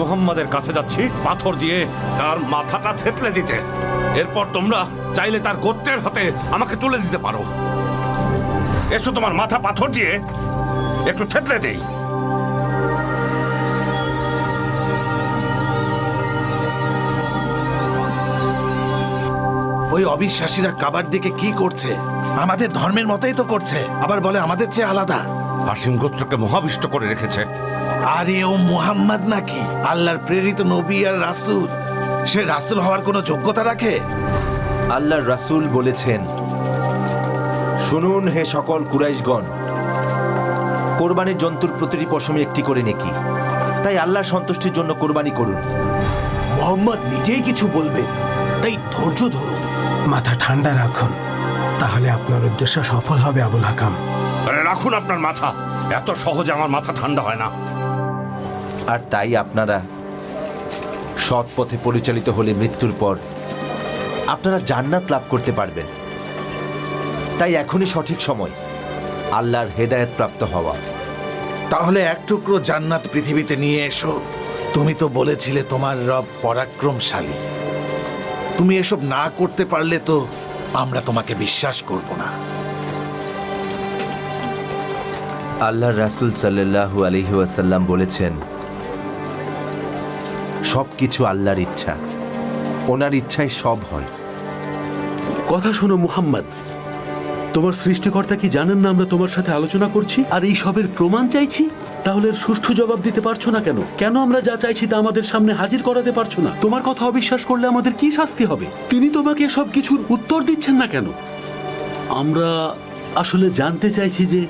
মোহাম্মদের কাছে যাচ্ছি পাথর দিয়ে তার মাথাটা থেতলে দিতে। এরপর তোমরা চাইলে তার গোত্রের হাতে আমাকে তুলে দিতে পারো। এসো তোমার মাথা পাথর দিয়ে একটু থেতলে দেই। ওই অবিশ্বাসীরা কাবার দিকে কি করছে? আমাদের ধর্মের মতোই তো করছে আবার বলে আমাদের চেয়ে আলাদা। হাসিম গোত্রকে মহাবিষ্ট করে রেখেছে। আরে ও মুহাম্মদ নাকি? আল্লাহর প্রেরিত নবী আর রাসূল। সে রাসূল হওয়ার কোনো যোগ্যতা রাখে? আল্লাহর রাসূল বলেছেন শুনুন হে সকল কুরাইশগণ কোরবানির জন্তুর প্রতিটি পশমে একটি করে নেকি। তাই আল্লাহর সন্তুষ্টির জন্য কোরবানি করুন। মোহাম্মদ নিজেই কিছু বলবে তাই ধৈর্য ধরুন। মাথা ঠান্ডা রাখুন। তাহলে আপনার উদ্দেশ্য সফল হবে আবুল হাকাম। রাখুন আপনার মাথা। এত সহজে আমার মাথা ঠান্ডা হয় না। আর তাই আপনারা সৎ পথে পরিচালিত হলে মৃত্যুর পর আপনারা জান্নাত লাভ করতে পারবেন। তাই এখনই সঠিক সময় আল্লাহর হেদায়েত প্রাপ্ত হওয়া। তাহলে এক টুকরো জান্নাত পৃথিবীতে নিয়ে এসো। তুমি তো বলেছিলে তোমার রব পরাক্রমশালী। তুমি এসব না করতে পারলে তো আমরা তোমাকে বিশ্বাস করব না। আল্লাহর রাসূল সাল্লাল্লাহু আলাইহি ওয়াসাল্লাম বলেছেন সব কিছু আল্লাহর ইচ্ছা। ওনার ইচ্ছায় সব হয়। কথা শোনো মুহাম্মদ, তোমার সৃষ্টিকর্তা কি জানেন না আমরা তোমার সাথে আলোচনা করছি? আর এই সবের প্রমাণ চাইছি? তাহলে সুষ্ঠু জবাব দিতে পারছ না কেন? কেন আমরা যা চাইছি তা আমাদের সামনে হাজির করাতে পারছ না? তোমার কথা অবিশ্বাস করলে আমাদের কি শাস্তি হবে? তিনি তোমাকে সব কিছুর উত্তর দিচ্ছেন না কেন? আমরা আসলে জানতে চাইছি যে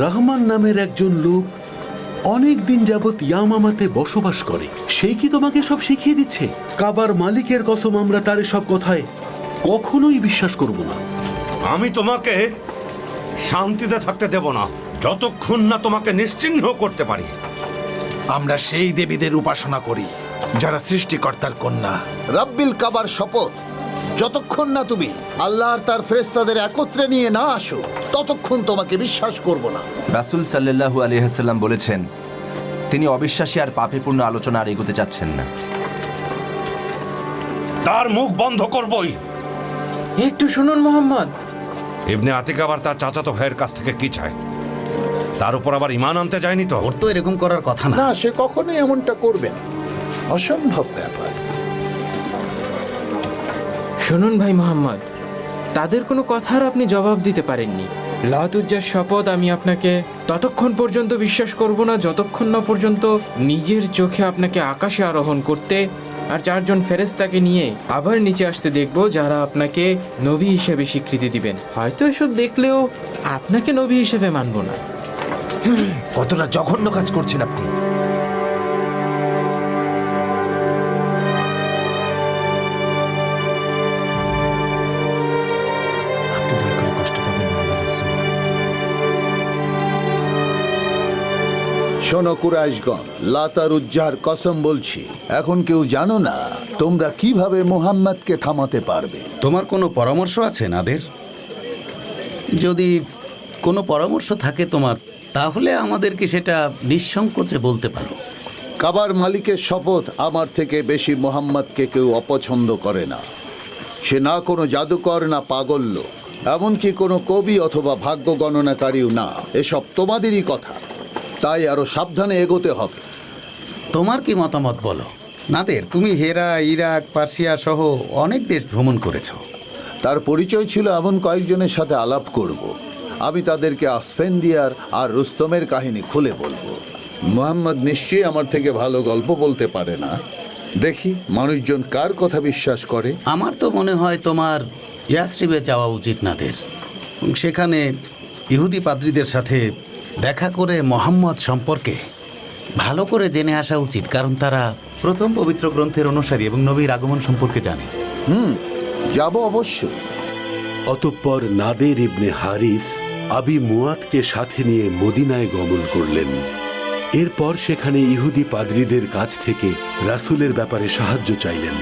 রহমান নামের একজন লোক অনেক দিন যাবৎ ইয়ামামাতে বসবাস করে। সেই কি তোমাকে সব শিখিয়ে দিচ্ছে? কাবার মালিকের কসম আমরা তার সব কথায় কখনোই বিশ্বাস করব না। আমি তোমাকে শান্তিতে থাকতে দেব না যতক্ষণ না তোমাকে নিশ্চিহ্ন করতে পারি। আমরা সেই দেবীদের উপাসনা করি যারা সৃষ্টিকর্তার কন্যা। রাব্বিল কাবার শপথ। যতক্ষণ না তুমি আল্লাহ আর তার ফেরেস্তাদের একত্রে নিয়ে না আসো ততক্ষণ তোমাকে বিশ্বাস করব না। রাসূল সাল্লাল্লাহু আলাইহাল্লাম বলেছেন তিনি অবিশ্বাসী আর পাপেপূর্ণ আলোচনা আর এগোতে চাচ্ছেন না। তার মুখ বন্ধ করবই। একটু শুনুন মোহাম্মদ। ইবনে আতিক আবার তার চাচাতো ভাইয়ের কাছ থেকে কি চায়? তার উপর আবার ইমান আনতে যায়নি তো? ওর তো এরকম করার কথা না। না সে কখনোই এমনটা করবে না। অসম্ভব ব্যাপার। শুনুন ভাই মোহাম্মদ, তাদের কোনো কথার আপনি জবাব দিতে পারেননি। লাতুজ্জার শপথ আমি আপনাকে ততক্ষণ পর্যন্ত বিশ্বাস করব না, যতক্ষণ না পর্যন্ত নিজের চোখে আপনাকে আকাশে আরোহণ করতে আর চারজন ফেরেস্তাকে নিয়ে আবার নিচে আসতে দেখব যারা আপনাকে নবী হিসেবে স্বীকৃতি দিবেন। হয়তো এসব দেখলেও আপনাকে নবী হিসেবে মানব না। কতটা জঘন্য কাজ করছেন আপনি। শোনো কুরাইশগণ লাতার উজ্জার কসম বলছি এখন কেউ জানো না তোমরা কীভাবে মোহাম্মদকে থামাতে পারবে। তোমার কোনো পরামর্শ আছে নাদের? যদি কোনো পরামর্শ থাকে তোমার তাহলে আমাদেরকে সেটা নিঃসংকোচে বলতে পারো। কাবার মালিকের শপথ আমার থেকে বেশি মোহাম্মদকে কেউ অপছন্দ করে না। সে না কোনো জাদুকর না পাগল লোক এমনকি কোনো কবি অথবা ভাগ্য গণনাকারীও না। এসব তোমাদেরই কথা। তাই আরও সাবধানে এগোতে হবে। তোমার কি মতামত বলো? নাদের তুমি হেরা ইরাক পার্সিয়া সহ অনেক দেশ ভ্রমণ করেছ। তার পরিচয় ছিল এমন কয়েকজনের সাথে আলাপ করব। আমি তাদেরকে আসফেন্দিয়ার আর রুস্তমের কাহিনী খুলে বলব। মোহাম্মদ নিশ্চয়ই আমার থেকে ভালো গল্প বলতে পারে না। দেখি মানুষজন কার কথা বিশ্বাস করে। আমার তো মনে হয় তোমার ইয়াস্ট্রিবে যাওয়া উচিত নাদের। সেখানে ইহুদি পাদ্রীদের সাথে দেখা করে মোহাম্মদ সম্পর্কে ভালো করে জেনে আসা উচিত কারণ তারা প্রথম পবিত্র গ্রন্থের অনুসারী এবং নবীর আগমন সম্পর্কে জানে। হুম যাব অবশ্যই। অতঃপর নাদের ইবনে হারিস আবি মুয়াতকে সাথে নিয়ে মদিনায় গমন করলেন। এরপর সেখানে ইহুদি পাদ্রীদের কাছ থেকে রাসূলের ব্যাপারে সাহায্য চাইলেন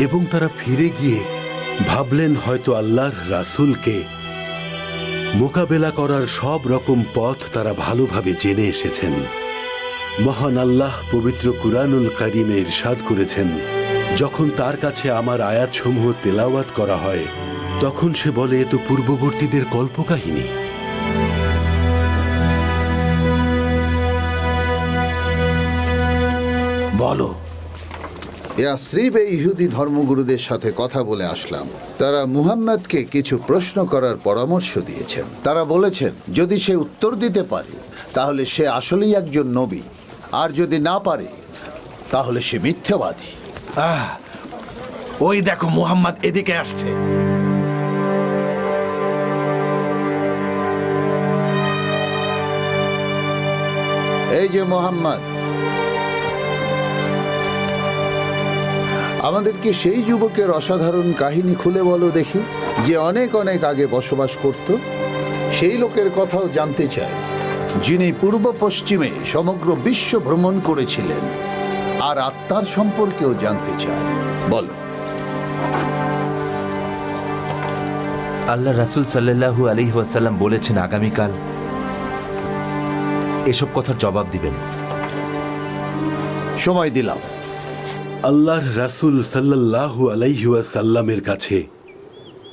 এবং তারা ফিরে গিয়ে ভাবলেন হয়তো আল্লাহর রাসূলকে মোকাবেলা করার সব রকম পথ তারা ভালোভাবে জেনে এসেছেন। মহান আল্লাহ পবিত্র কুরআনুল কারিমে ইরশাদ করেছেন, যখন তার কাছে আমার আয়াতসমূহ তেলাওয়াত করা হয়, তখন সে বলে, এ তো পূর্ববর্তীদের কল্পকাহিনী। বলো ইয়াসরিবে ইহুদি ধর্মগুরুদের সাথে কথা বলে আসলাম। তারা মুহাম্মদকে কিছু প্রশ্ন করার পরামর্শ দিয়েছেন। তারা বলেছেন যদি সে উত্তর দিতে পারে তাহলে সে আসলেই একজন নবী। আর যদি না পারে তাহলে সে মিথ্যাবাদী। আহ ওই দেখো মুহাম্মদ এদিকে আসছে। এই যে মোহাম্মদ আমাদেরকে সেই যুবকের অসাধারণ কাহিনী খুলে বলো দেখি যে অনেক অনেক আগে বসবাস করত সেই লোকের কথাও জানতে চাই যিনি পূর্ব পশ্চিমে সমগ্র বিশ্ব ভ্রমণ করেছিলেন আর আত্মার সম্পর্কেও জানতে চায় বলো। আল্লাহ রাসুল সাল্লাহু আলহি ওয়াসাল্লাম বলেছেন আগামীকাল এসব কথার জবাব দিবেন। সময় দিলাম। আল্লাহর রাসূল সাল্লাল্লাহু আলাইহি ওয়াসাল্লামের কাছে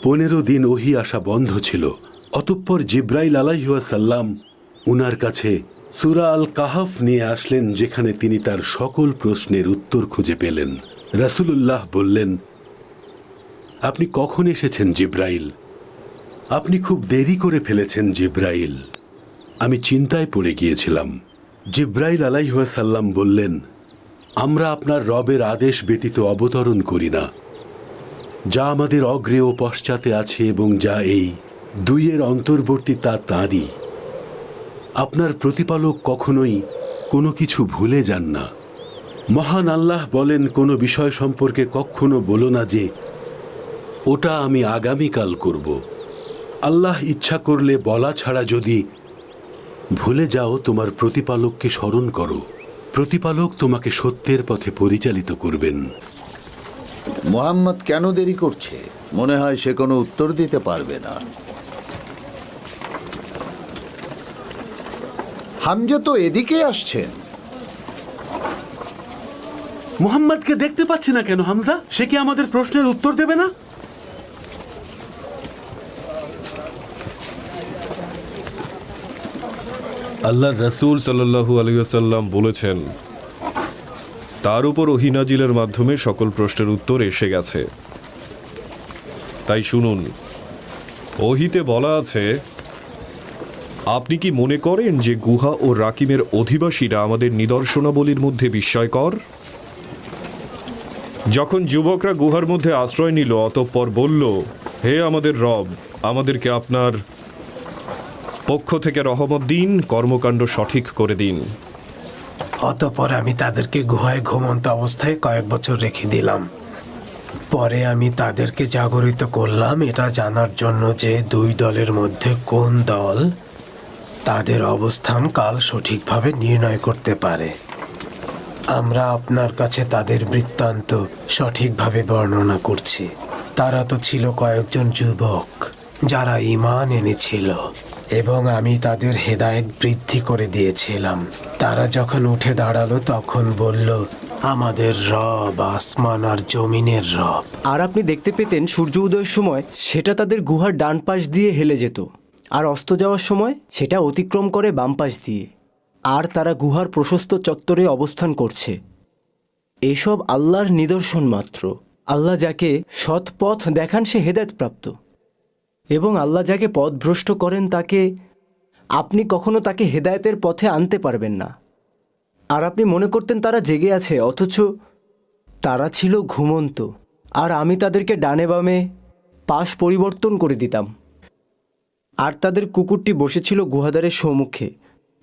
পনেরো দিন ওহি আসা বন্ধ ছিল। অতঃপর জিব্রাইল আলাইহি ওয়াসাল্লাম উনার কাছে সুরা আল কাহাফ নিয়ে আসলেন, যেখানে তিনি তার সকল প্রশ্নের উত্তর খুঁজে পেলেন। রাসূলুল্লাহ বললেন, আপনি কখন এসেছেন জিব্রাইল? আপনি খুব দেরি করে ফেলেছেন জিব্রাইল। আমি চিন্তায় পড়ে গিয়েছিলাম। জিব্রাইল আলাইহাসাল্লাম বললেন আমরা আপনার রবের আদেশ ব্যতীত অবতরণ করি না, যা আমাদের অগ্রে ও পশ্চাতে আছে এবং যা এই দুইয়ের অন্তর্বর্তী তা তাঁরই। আপনার প্রতিপালক কখনোই কোনো কিছু ভুলে যান না। মহান আল্লাহ বলেন, কোনো বিষয় সম্পর্কে কখনো বলো না যে, ওটা আমি আগামীকাল করব। আল্লাহ ইচ্ছা করলে বলা ছাড়া যদি ভুলে যাও, তোমার প্রতিপালককে স্মরণ করো। প্রতিপালক তোমাকে সত্যের পথে পরিচালিত করবেন। মোহাম্মদ কেন দেরি করছে? মনে হয় সে কোনো উত্তর দিতে পারবে না। হামজা তো এদিকে আসছেন। মুহাম্মদকে দেখতে পাচ্ছি না কেন হামজা? সে কি আমাদের প্রশ্নের উত্তর দেবে না? আল্লাহর রসুল সাল্লাহু আলিয়াল্লাম বলেছেন, তার উপর ওহিনাজিলের মাধ্যমে সকল প্রশ্নের উত্তর এসে গেছে। তাই শুনুন, ওহিতে বলা আছে, আপনি কি মনে করেন যে গুহা ও রাকিমের অধিবাসীরা আমাদের নিদর্শনাবলীর মধ্যে বিস্ময়কর? যখন যুবকরা গুহার মধ্যে আশ্রয় নিল, অতঃপর বলল, হে আমাদের রব, আমাদেরকে আপনার পক্ষ থেকে রহমত দিন, কর্মকাণ্ড সঠিক করে দিন। অতপর আমি তাদেরকে গুহায় ঘুমন্ত অবস্থায় কয়েক বছর রেখে দিলাম। পরে আমি তাদেরকে জাগরিত করলাম, এটা জানার জন্য যে দুই দলের মধ্যে কোন দল তাদের অবস্থান কাল সঠিকভাবে নির্ণয় করতে পারে। আমরা আপনার কাছে তাদের বৃত্তান্ত সঠিকভাবে বর্ণনা করছি। তারা তো ছিল কয়েকজন যুবক। যারা ঈমান এনেছিল। এবং আমি তাদের হেদায়েত বৃদ্ধি করে দিয়েছিলাম। তারা যখন উঠে দাঁড়াল, তখন বলল, আমাদের রব আসমান আর জমিনের রব। আর আপনি দেখতে পেতেন সূর্য উদয়ের সময় সেটা তাদের গুহার ডান পাশ দিয়ে হেলে যেত। আর অস্ত যাওয়ার সময় সেটা অতিক্রম করে বাম পাশ দিয়ে। আর তারা গুহার প্রশস্ত চত্বরে অবস্থান করছে। এসব আল্লাহর নিদর্শন মাত্র। আল্লাহ যাকে সৎ পথ দেখান, সে হেদায়তপ্রাপ্ত এবং আল্লাহ যাকে পথভ্রষ্ট করেন তাকে, আপনি কখনো তাকে হেদায়েতের পথে আনতে পারবেন না। আর আপনি মনে করতেন তারা জেগে আছে, অথচ তারা ছিল ঘুমন্ত। আর আমি তাদেরকে ডানে বামে পাশ পরিবর্তন করে দিতাম। আর তাদের কুকুরটি বসেছিল গুহাদারের সম্মুখে,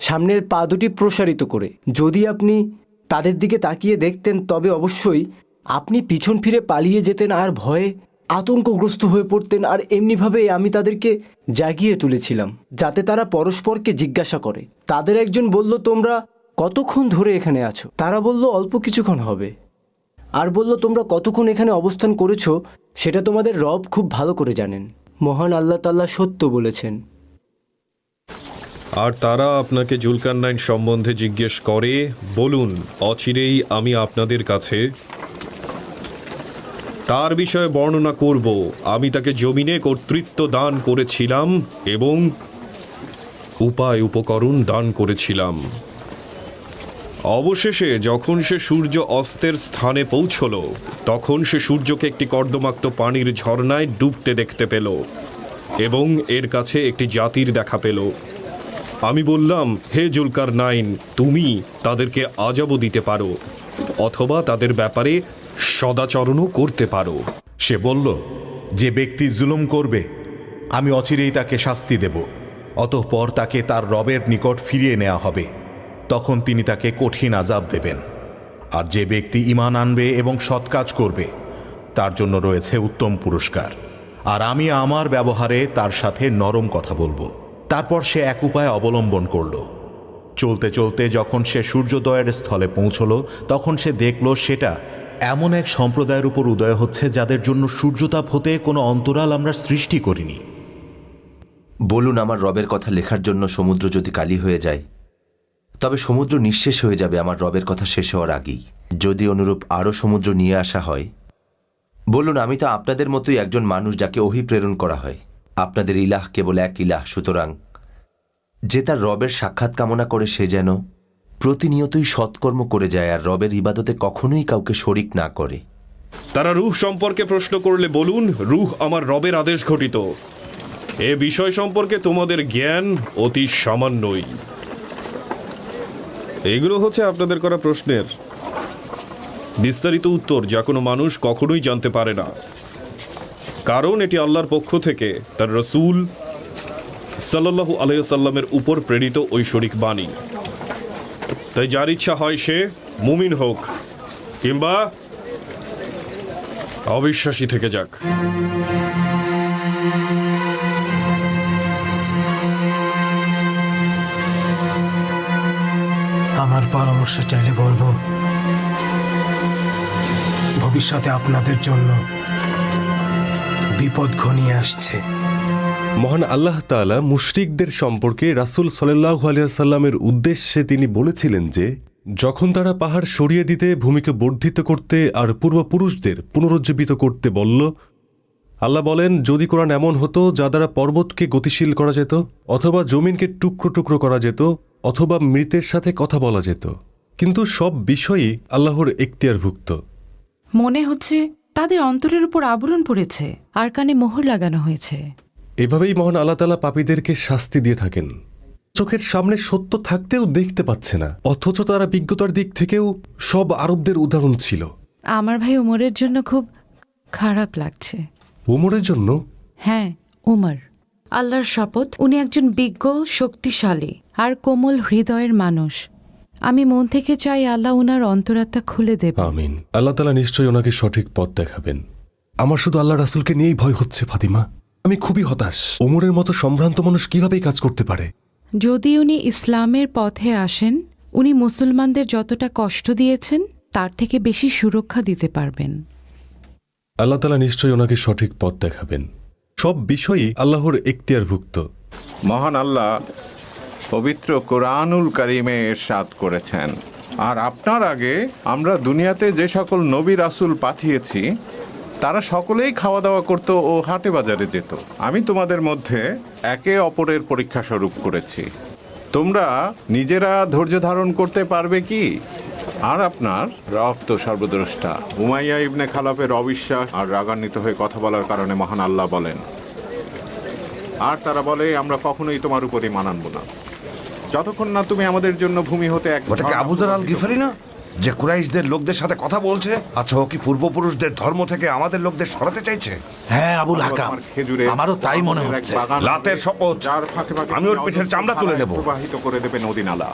সামনের পা দুটি প্রসারিত করে। যদি আপনি তাদের দিকে তাকিয়ে দেখতেন, তবে অবশ্যই আপনি পিছন ফিরে পালিয়ে যেতেন আর ভয়ে আতঙ্কগ্রস্ত হয়ে পড়তেন আর এমনিভাবে আমি তাদেরকে জাগিয়ে তুলেছিলাম, যাতে তারা পরস্পরকে জিজ্ঞাসা করে। তাদের একজন বলল, তোমরা কতক্ষণ ধরে এখানে আছো? তারা বলল, অল্প কিছুক্ষণ হবে। আর বলল, তোমরা কতক্ষণ এখানে অবস্থান করেছ, সেটা তোমাদের রব খুব ভালো করে জানেন। মহান আল্লাহ তাল্লাহ সত্য বলেছেন। আর তারা আপনাকে জুলকান্নাইন সম্বন্ধে জিজ্ঞেস করে, বলুন, অচিরেই আমি আপনাদের কাছে তার বিষয়ে বর্ণনা করব। আমি তাকে জমিনে কর্তৃত্ব দান করেছিলাম এবং উপায় উপকরণ দান করেছিলাম। অবশেষে যখন সে সূর্য অস্তের স্থানে পৌঁছল, তখন সে সূর্যকে একটি কর্দমাক্ত পানির ঝর্ণায় ডুবতে দেখতে পেল এবং এর কাছে একটি জাতির দেখা পেল। আমি বললাম, হে জুলকার নাইন তুমি তাদেরকে আজাবও দিতে পারো। অথবা তাদের ব্যাপারে সদাচরণও করতে পারো। সে বলল, যে ব্যক্তি জুলুম করবে, আমি অচিরেই তাকে শাস্তি দেব। অতঃপর তাকে তার রবের নিকট ফিরিয়ে নেওয়া হবে। তখন তিনি তাকে কঠিন আজাব দেবেন। আর যে ব্যক্তি ইমান আনবে এবং সৎ কাজ করবে, তার জন্য রয়েছে উত্তম পুরস্কার। আর আমি আমার ব্যবহারে তার সাথে নরম কথা বলব। তারপর সে এক উপায় অবলম্বন করল। চলতে চলতে যখন সে সূর্যোদয়ের স্থলে পৌঁছল, তখন সে দেখল সেটা এমন এক সম্প্রদায়ের উপর উদয় হচ্ছে যাদের জন্য সূর্যতাপ হতে কোনো অন্তরাল আমরা সৃষ্টি করিনি। বলুন, আমার রবের কথা লেখার জন্য সমুদ্র যদি কালি হয়ে যায়, তবে সমুদ্র নিঃশেষ হয়ে যাবে আমার রবের কথা শেষ হওয়ার আগেই। যদি অনুরূপ আরও সমুদ্র নিয়ে আসা হয়, বলুন, আমি তো আপনাদের মতোই একজন মানুষ যাকে অহি প্রেরণ করা হয়। আপনাদের ইলাহ কেবল এক ইলাহ, সুতরাং যে তার রবের সাক্ষাৎ কামনা করে সে যেন প্রতিনিয়তই সৎকর্ম করে যায় আর রবের ইবাদতে কখনোই কাউকে শরিক না করে। তারা রুহ সম্পর্কে প্রশ্ন করলে বলুন, রুহ আমার রবের আদেশ ঘটিত। এ বিষয় সম্পর্কে তোমাদের জ্ঞান অতি সামান্যই। এগুলো হচ্ছে আপনাদের করা প্রশ্নের বিস্তারিত উত্তর, যা কোনো মানুষ কখনোই জানতে পারে না। কারণ এটি আল্লাহর পক্ষ থেকে, তার রসুল সাল্লাহু আলাইসাল্লামের উপর প্রেরিত ঐশ্বরিক বাণী। তাই যার ইচ্ছা হয় সে মুমিন হোক কিংবা অবিশ্বাসী থেকে যাক। আমার পরামর্শ চাইলে বলব, ভবিষ্যতে আপনাদের জন্য বিপদ ঘনিয়ে আসছে। মহান আল্লাহ তাআলা মুশরিকদের সম্পর্কে রাসূল সাল্লাল্লাহু আলাইহি সাল্লামের উদ্দেশ্যে তিনি বলেছিলেন যে, যখন তারা পাহাড় সরিয়ে দিতে ভূমিকে বর্ধিত করতে আর পূর্বপুরুষদের পুনরুজ্জীবিত করতে বলল, আল্লাহ বলেন, যদি কোরআন এমন হতো যা দ্বারা পর্বতকে গতিশীল করা যেত, অথবা জমিনকে টুকরো টুকরো করা যেত, অথবা মৃতের সাথে কথা বলা যেত। কিন্তু সব বিষয়ই আল্লাহর এখতিয়ারভুক্ত। মনে হচ্ছে তাদের অন্তরের উপর আবরণ পড়েছে, আর কানে মোহর লাগানো হয়েছে। এভাবেই মহান আল্লাহ তালা পাপীদেরকে শাস্তি দিয়ে থাকেন। চোখের সামনে সত্য থাকতেও দেখতে পাচ্ছে না অথচ তারা বিজ্ঞতার দিক থেকেও সব আরবদের উদাহরণ ছিল। আমার ভাই উমরের জন্য খুব খারাপ লাগছে। উমরের জন্য? হ্যাঁ উমর। আল্লাহর শপথ উনি একজন বিজ্ঞ শক্তিশালী আর কোমল হৃদয়ের মানুষ। আমি মন থেকে চাই আল্লাহ উনার অন্তরাত্মা খুলে দেবে। আমিন। আল্লাহ তালা নিশ্চয়ই ওনাকে সঠিক পথ দেখাবেন। আমার শুধু আল্লাহ রাসুলকে নিয়েই ভয় হচ্ছে ফাতিমা। আমি খুবই হতাশ। ওমরের মতো সম্ভ্রান্ত মানুষ কীভাবে কাজ করতে পারে? যদি উনি ইসলামের পথে আসেন উনি মুসলমানদের যতটা কষ্ট দিয়েছেন তার থেকে বেশি সুরক্ষা দিতে পারবেন। আল্লাহ তালা নিশ্চয়ই ওনাকে সঠিক পথ দেখাবেন। সব বিষয়ই আল্লাহর এখতিয়ারভুক্ত। মহান আল্লাহ পবিত্র কোরআনুল কারিমে এরশাদ করেছেন। আর আপনার আগে আমরা দুনিয়াতে যে সকল নবী রাসুল পাঠিয়েছি তারা সকলেই খাওয়া দাওয়া করত ও হাটে বাজারে যেত। আমি তোমাদের মধ্যে একে অপরের পরীক্ষা স্বরূপ করেছি। তোমরা নিজেরা ধৈর্য ধারণ করতে পারবে কি? আর আপনার রক্ত সর্বদ্রষ্টা। উমাইয়া ইবনে খালাফের অবিশ্বাস আর রাগান্বিত হয়ে কথা বলার কারণে মহান আল্লাহ বলেন আর তারা বলে আমরা কখনোই তোমার উপরই মানানব না। যতক্ষণ না তুমি আমাদের জন্য ভূমি হতে এক আবুজার আল গিফারি না? যে কুরাইশদের লোকদের সাথে কথা বলছে আচ্ছা ও কি পূর্বপুরুষদের ধর্ম থেকে আমাদের লোকদের সরাতে চাইছে? হ্যাঁ আবুল হাকাম। আমারও তাই মনে হচ্ছে। লাতের শপথ। যার ফাঁকে ফাঁকে আমি ওর পিঠের চামড়া তুলে নেব। প্রবাহিত করে দেবে নদী নালা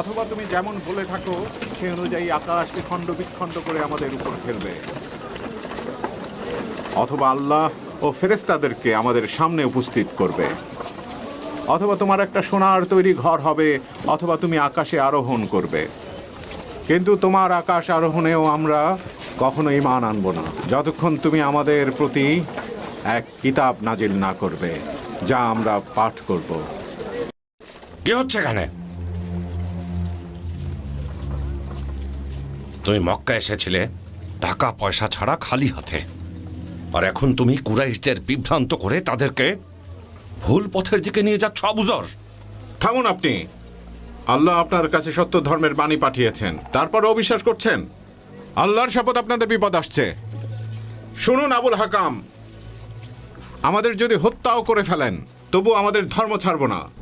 অথবা তুমি যেমন বলে থাকো সেই অনুযায়ী আকাশকে খণ্ড বিখণ্ড করে আমাদের উপর ফেলবে। অথবা আল্লাহ ও ফেরেস্তাদেরকে আমাদের সামনে উপস্থিত করবে। অথবা তোমার একটা সোনার তৈরি ঘর হবে অথবা তুমি আকাশে আরোহণ করবে। কিন্তু তোমার আকাশ আরোহণেও আমরা কখনোই মান আনব না। যতক্ষণ তুমি আমাদের প্রতি এক কিতাব নাজিল না করবে যা আমরা পাঠ করব। কি হচ্ছে এখানে? তুমি মক্কা এসেছিলে টাকা পয়সা ছাড়া খালি হাতে। আর এখন তুমি কুরাইশদের বিভ্রান্ত করে তাদেরকে ভুল পথের দিকে নিয়ে যাচ্ছ আবুজর থামুন আপনি। আল্লাহ আপনার কাছে সত্য ধর্মের বাণী পাঠিয়েছেন। তারপর অবিশ্বাস করছেন? আল্লাহর শপথ আপনাদের বিপদ আসছে। শুনুন আবুল হাকাম। আমাদের যদি হত্যাও করে ফেলেন তবু আমাদের ধর্ম ছাড়ব না।